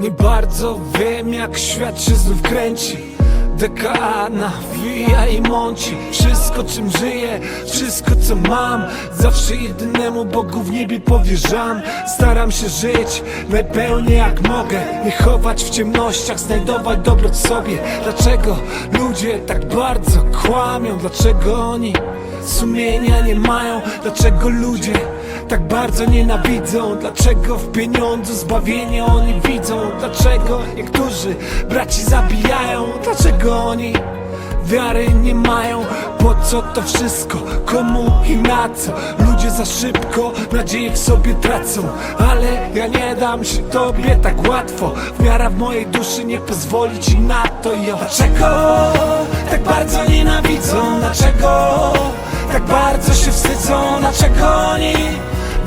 Nie bardzo wiem jak świat się znów kręci. DKA nawija i mąci. Wszystko czym żyję, wszystko co mam. Zawsze jedynemu Bogu w niebie powierzam. Staram się żyć najpełniej jak mogę. Nie chować w ciemnościach, znajdować dobro sobie. Dlaczego ludzie tak bardzo kłamią? Dlaczego oni sumienia nie mają? Dlaczego ludzie tak bardzo nienawidzą. Dlaczego w pieniądzu zbawienie oni widzą? Dlaczego niektórzy braci zabijają? Dlaczego oni wiary nie mają? Po co to wszystko, komu i na co? Ludzie za szybko nadzieję w sobie tracą. Ale ja nie dam się tobie tak łatwo. Wiara w mojej duszy nie pozwoli ci na to. Jo. Dlaczego tak bardzo nienawidzą? Dlaczego tak bardzo się wstydzą? Dlaczego oni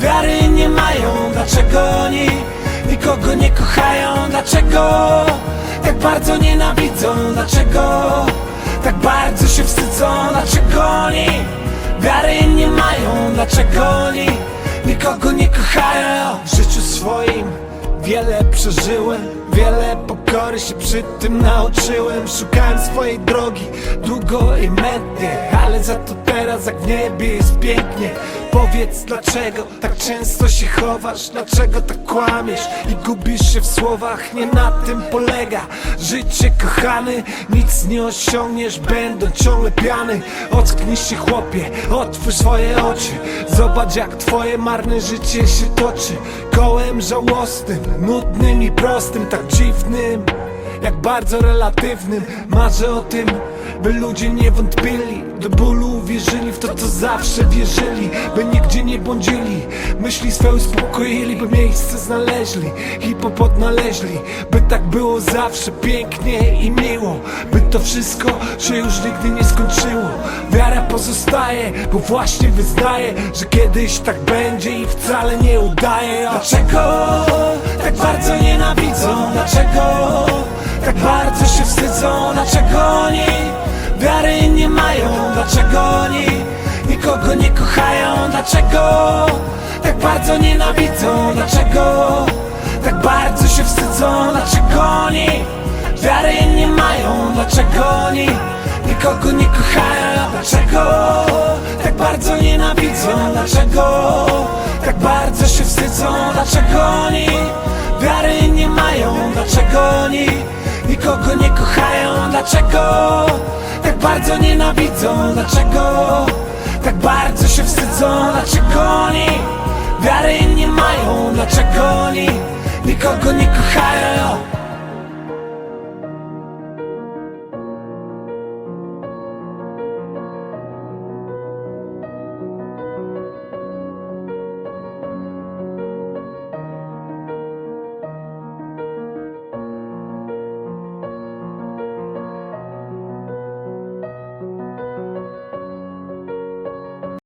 wiary nie mają Dlaczego oni nikogo nie kochają? Dlaczego tak bardzo nienawidzą? Dlaczego tak bardzo się wstydzą? Dlaczego oni wiary nie mają? Dlaczego oni nikogo nie kochają? W życiu swoim wiele przeżyłem Wiele pokory się przy tym nauczyłem. Szukałem swojej drogi długo i mętnie Ale za to teraz jak w niebie jest pięknie Powiedz dlaczego tak często się chowasz? Dlaczego tak kłamiesz? I gubisz się w słowach Nie na tym polega. Życie kochany Nic nie osiągniesz będąc ciągle piany. Ocknij się chłopie, otwórz swoje oczy. Zobacz jak twoje marne życie się toczy. Kołem żałosnym, nudnym i prostym Tak dziwnym, jak bardzo relatywnym. Marzę o tym, by ludzie nie wątpili Do bólu uwierzyli w to, co zawsze wierzyli By nigdzie nie błądzili. Myśli swe uspokoili, by miejsce znaleźli Hip-hop odnaleźli By tak było zawsze pięknie i miło By to wszystko się już nigdy nie skończyło. Wiara pozostaje, bo właśnie wyznaje Że kiedyś tak będzie i wcale nie udaje Dlaczego się wstydzą? Dlaczego oni wiary nie mają? Dlaczego oni nikogo nie kochają? Dlaczego tak bardzo nienawidzą? Dlaczego tak bardzo się wstydzą? Dlaczego oni wiary nie mają? Dlaczego oni nikogo nie kochają? Dlaczego tak bardzo nienawidzą? Dlaczego tak bardzo się wstydzą? Dlaczego oni wiary nie mają? Dlaczego oni nikogo nie kochają? Dlaczego tak bardzo nienawidzą? Dlaczego tak bardzo się wstydzą? Dlaczego oni wiary nie mają? Dlaczego oni nikogo nie kochają?